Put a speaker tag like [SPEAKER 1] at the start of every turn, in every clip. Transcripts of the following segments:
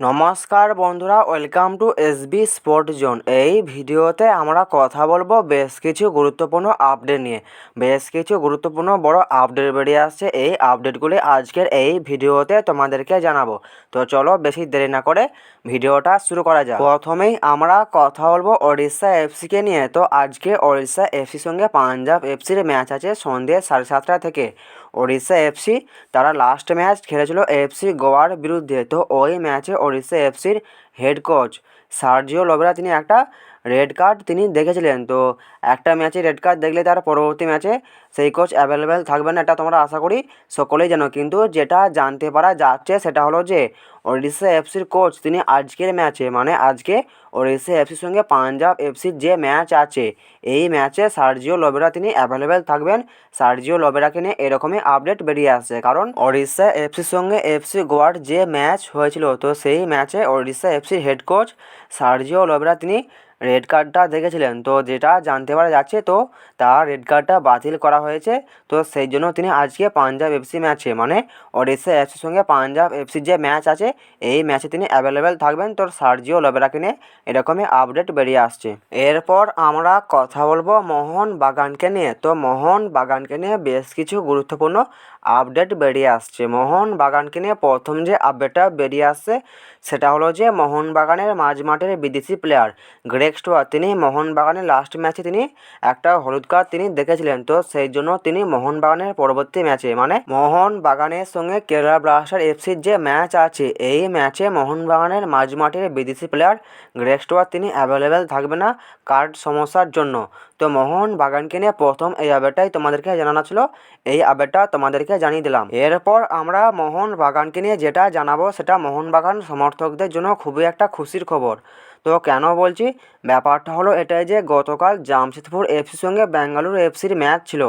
[SPEAKER 1] নমস্কার বন্ধুরা welcome to S B sport zone এই ভিডিওতে আমরা কথা বলব বেশ কিছু গুরুত্বপূর্ণ আপডেট নিয়ে। বেশ কিছু গুরুত্বপূর্ণ বড় আপডেট বেরিয়ে আসছে। এই আপডেটগুলি আজকের এই ভিডিওতে তোমাদেরকে জানাব। তো চলো বেশি দেরি না করে ভিডিওটা শুরু করা যাক। প্রথমেই আমরা কথা বলব ওড়িশা এফসিকে নিয়ে। তো আজকে ওড়িশা এফসির সঙ্গে পাঞ্জাব এফসির ম্যাচ আছে সন্ধ্যে সাড়ে সাতটা থেকে। ওড়িশা এফসি তারা লাস্ট ম্যাচ খেলেছিল এফসি গোয়ার বিরুদ্ধে। তো ওই ম্যাচে ওড়িশা এফসির হেড কোচ সার্জিও লোবেরা তিনি একটা রেড কার্ড তিনি দেখেছিলেন। তো একটা ম্যাচে রেড কার্ড দেখলে তার পরবর্তী ম্যাচে সেই কোচ অ্যাভেলেবেল থাকবে না, এটা তোমরা আশা করি সকলেই জানো। কিন্তু যেটা জানতে পারা যাচ্ছে সেটা হলো যে ওড়িশা এফসির কোচ তিনি আজকের ম্যাচে মানে আজকে ওড়িশা এফসির সঙ্গে পাঞ্জাব এফসির যে ম্যাচ আছে, এই ম্যাচে সার্জিও লোবেরা তিনি অ্যাভেলেবেল থাকবেন। সার্জিও লোবেরাকে নিয়ে এরকমই আপডেট বেরিয়ে আসছে। কারণ ওড়িশা এফসির সঙ্গে এফসি গোয়ার যে ম্যাচ হয়েছিল, তো সেই ম্যাচে ওড়িশা এফসির হেড কোচ সার্জিও লোবেরা তিনি রেড কার্ডটা দেখেছিলেন? তো যেটা জানতে পারা যাচ্ছে, তো তার রেড কার্ডটা বাতিল করা হয়েছে। তো সেই জন্য তিনি আজকে পাঞ্জাব এফসি ম্যাচে মানে ওড়িশা এফসির সঙ্গে পাঞ্জাব এফসির যে ম্যাচ আছে, এই ম্যাচে তিনি অ্যাভেলেবেল থাকবেন। তো সার্জিও লোবেরাকে নিয়ে এরকমই আপডেট বেরিয়ে আসছে। এরপর আমরা কথা বলব মোহন বাগানকে নিয়ে। তো মোহন বাগানকে নিয়ে বেশ কিছু গুরুত্বপূর্ণ আপডেট বেরিয়ে আসছে। মোহন বাগানকে নিয়ে প্রথম যে আপডেটটা বেরিয়ে আসছে, সেটা হলো যে মোহনবাগানের মাঝ মাঠের বিদেশি প্লেয়ার গ্রেক ওয়ার তিনি মোহনবাগানের লাস্ট ম্যাচে তিনি একটা হলুদ কার্ড তিনি দেখেছিলেন। তো সেই জন্য তিনি মোহনবাগানের পরবর্তী ম্যাচে মানে মোহনবাগানের সঙ্গে কেরালা ব্লাস্টার এফসির যে ম্যাচ আছে, এই ম্যাচে মোহনবাগানের মাঝ মাঠের বিদেশি প্লেয়ার গ্রেক স্টুয়ার তিনি অ্যাভেলেবেল থাকবে না কার্ড সমস্যার জন্য। তো মোহন বাগানকে নিয়ে প্রথম এই আপডেটটাই তোমাদেরকে জানানো ছিল। এই আপডেটটা তোমাদেরকে জানিয়ে দিলাম। এরপর আমরা মোহন বাগানকে নিয়ে যেটা জানাব, সেটা মোহন বাগান সমর্থকদের জন্য খুবই একটা খুশির খবর। তো কেন বলছি? ব্যাপারটা হলো এটাই যে গতকাল জামশেদপুর এফসির সঙ্গে বেঙ্গালুরু এফসির ম্যাচ ছিল।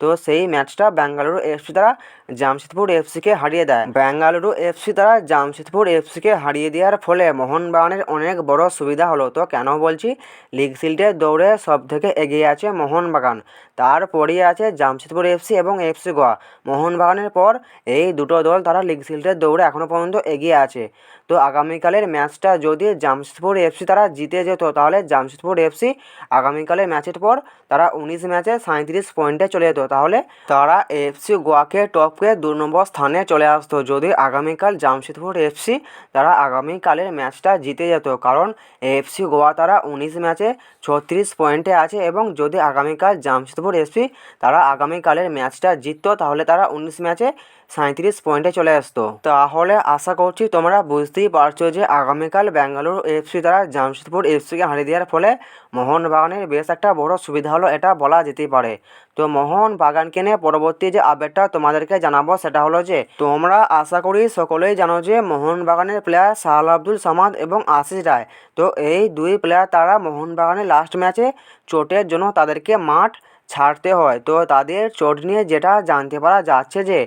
[SPEAKER 1] তো সেই ম্যাচটা বেঙ্গালুরু এফসি দ্বারা জামশেদপুর এফসিকে হারিয়ে দেয়। বেঙ্গালুরু এফসি দ্বারা জামশেদপুর এফসিকে হারিয়ে দেওয়ার ফলে মোহনবাগানের অনেক বড় সুবিধা হলো তো কেন বলছি? লিগ শিল্ডের দৌড়ে সব থেকে এগিয়ে আছে মোহনবাগান। তারপরেই আছে জামশেদপুর এফসি এবং এফসি গোয়া। মোহনবাগানের পর এই দুটো দল তারা লিগ শিল্ডের দৌড়ে এখনও পর্যন্ত এগিয়ে আছে। তো আগামীকালের ম্যাচটা যদি জামশেদপুর এফসি তারা জিতে যেত, তাহলে জামশেদপুর এফসি আগামীকালের ম্যাচের পর তারা উনিশ ম্যাচে সাঁত্রিশ পয়েন্টে চলে যেত। তাহলে তারা এফসি গোয়াকে টপকে দু নম্বর স্থানে চলে আসতো। যদি আগামীকাল জামশেদপুর এফসি তারা আগামীকালের ম্যাচটা জিতে যেত, কারণ এফসি গোয়া তারা উনিশ ম্যাচে ছত্রিশ পয়েন্টে আছে এবং যদি আগামীকাল জামশেদপুর এফসি তারা আগামীকালের ম্যাচটা জিততো, তাহলে তারা উনিশ ম্যাচে সাঁত্রিশ পয়েন্টে চলে আসতো। তাহলে আশা করছি তোমরা বুঝতেই পারছ যে আগামীকাল বেঙ্গালুরু এফসি দ্বারা জামশেদপুর এফসিকে হারিয়ে দেওয়ার ফলে মোহনবাগানের বেশ একটা বড় সুবিধা হলো এটা বলা যেতেই পারে। তো মোহন বাগানকে নিয়ে পরবর্তী যে আপডেটটা তোমাদেরকে জানাব সেটা হলো যে, তোমরা আশা করি সকলেই জানো যে মোহনবাগানের প্লেয়ার সাহাল আব্দুল সামাদ এবং আশিস রায়, তো এই দুই প্লেয়ার তারা মোহনবাগানের লাস্ট ম্যাচে চোটের জন্য তাদেরকে মাঠ ছাড়তে হয়। তো তাদের চোট নিয়ে যেটা জানতে পারা যাচ্ছে যে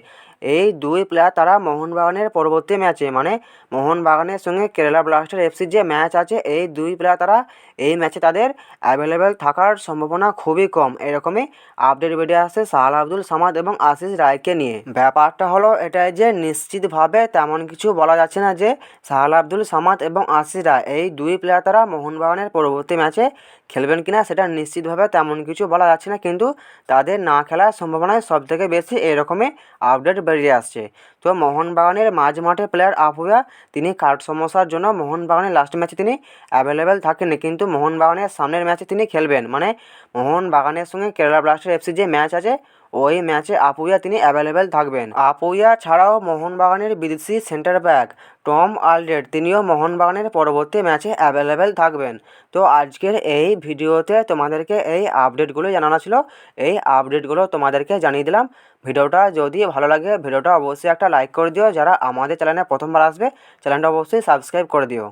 [SPEAKER 1] এই দুই প্লেয়ার তারা মোহনবাগানের পরবর্তী ম্যাচে মানে মোহনবাগানের সঙ্গে কেরালা ব্লাস্টার এফসির যে ম্যাচ আছে, এই দুই প্লেয়ার তারা এই ম্যাচে তাদের অ্যাভেলেবেল থাকার সম্ভাবনা খুবই কম। এরকমই আপডেট বেরিয়ে আসছে সাহাল আব্দুল সামাদ এবং আশিস রায়কে নিয়ে। ব্যাপারটা হলো এটাই যে নিশ্চিতভাবে তেমন কিছু বলা যাচ্ছে না যে সাহাল আব্দুল সামাদ এবং আশিস রায়, এই দুই প্লেয়ার তারা মোহনবাগানের পরবর্তী ম্যাচে খেলবেন কি না সেটা নিশ্চিতভাবে তেমন কিছু বলা যাচ্ছে না। কিন্তু তাদের না খেলার সম্ভাবনায় সবথেকে বেশি এরকমই আপডেট বেরিয়ে আসছে। তো মোহনবাগানের মাঝ মাঠে প্লেয়ার আফুয়া তিনি কার্ড সমস্যার জন্য মোহনবাগানের লাস্ট ম্যাচে তিনি অ্যাভেলেবেল থাকেননি। কিন্তু মোহনবাগানের সামনের ম্যাচে তিনি খেলবেন। মানে মোহনবাগানের সঙ্গে কেরালা ব্লাস্টার এফসি যে ম্যাচ আছে, ওই ম্যাচে আপুইয়া তিনি অ্যাভেলেবেল থাকবেন। আপুইয়া ছাড়াও মোহনবাগানের বিদেশি সেন্টার ব্যাক টম আলডেড তিনিও মোহনবাগানের পরবর্তী ম্যাচে অ্যাভেলেবেল থাকবেন। তো আজকের এই ভিডিওতে তোমাদেরকে এই আপডেটগুলো জানানো ছিল। এই আপডেটগুলো তোমাদেরকে জানিয়ে দিলাম। ভিডিওটা যদি ভালো লাগে, ভিডিওটা অবশ্যই একটা লাইক করে দিও। যারা আমাদের চ্যানেলে প্রথমবার আসবে চ্যানেলটা অবশ্যই সাবস্ক্রাইব করে দিও।